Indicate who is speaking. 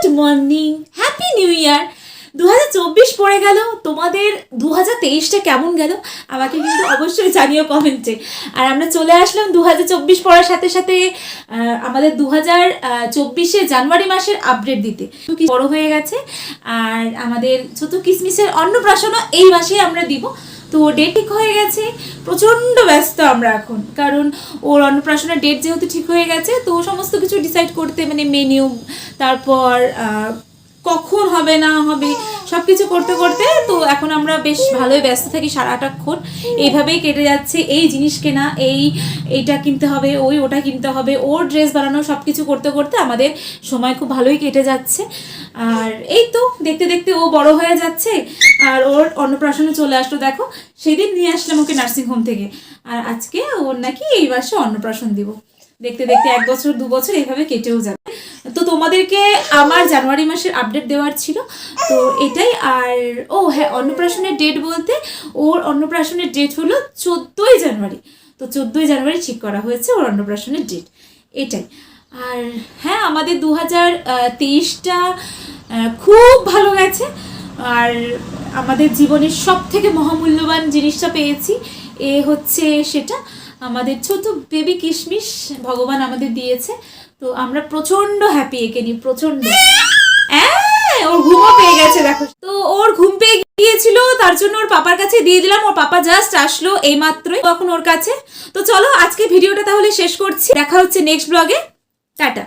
Speaker 1: Good morning, happy new year. দু চব্বিশ পড়ে গেল, তোমাদের দু হাজার কেমন গেল? আমাকে কিন্তু অবশ্যই জানিও কমেন্টে। আর আমরা চলে আসলাম দু হাজার চব্বিশ পড়ার সাথে সাথে আমাদের দু হাজার চব্বিশে জানুয়ারি মাসের আপডেট দিতে। বড় হয়ে গেছে, আর আমাদের ছোট কিসমিসের অন্নপ্রাশনও এই মাসেই আমরা দিব। তো ডেট ঠিক হয়ে গেছে, প্রচণ্ড ব্যস্ত আমরা এখন, কারণ ওর অন্নপ্রাশনের ডেট যেহেতু ঠিক হয়ে গেছে, তো সমস্ত কিছু ডিসাইড করতে মানে মেনিউ তারপর কখন হবে, না হবে সব কিছু করতে করতে তো এখন আমরা বেশ ভালোই ব্যস্ত থাকি সারাটাক্ষণ এইভাবেই কেটে যাচ্ছে। এই জিনিস কেনা, এই, এইটা কিনতে হবে, ওই, ওটা কিনতে হবে, ওর ড্রেস বানানো সব কিছু করতে করতে আমাদের সময় খুব ভালোই কেটে যাচ্ছে। আর এই তো, দেখতে দেখতে ও বড় হয়ে যাচ্ছে, আর ওর অন্নপ্রাশনে চলে আসলো, দেখো। সেদিন নিয়ে আসলাম ওকে নার্সিংহোম থেকে। আর আজকে ওর নাকি এই মাসে অন্নপ্রাশন দিব। দেখতে দেখতে এক বছর, দু বছর এইভাবে কেটেও যাবে। তো তোমাদেরকে আমার জানুয়ারি মাসের আপডেট দেওয়ার ছিল। তো এটাই, আর, ও হ্যাঁ অন্নপ্রাশনের ডেট বলতে ওর অন্নপ্রাশনের ডেট হলো চোদ্দোই জানুয়ারি। তো চোদ্দোই জানুয়ারি ঠিক করা হয়েছে ওর অন্নপ্রাশনের ডেট এটাই। আর হ্যাঁ আমাদের দু হাজার তেইশটা খুব ভালো গেছে। আর আমাদের জীবনের সব থেকে মহামূল্যবান জিনিসটা পেয়েছি, এ হচ্ছে সেটা। আমাদের ছোট বেবি কিশমিশ ভগবান আমাদের দিয়েছে। তো আমরা প্রচণ্ড হ্যাপি একে নিয়ে প্রচণ্ড হ্যাঁ, ওর ঘুমও পেয়ে গেছে দেখো। তো ওর ঘুম পেয়ে গিয়েছিল তার জন্য ওর পাপার কাছে দিয়ে দিলাম ওর পাপা জাস্ট আসলো এই মাত্রই তখন ওর কাছে। তো চলো আজকে ভিডিওটা তাহলে শেষ করছি দেখা হচ্ছে নেক্সট ব্লগে টাটা।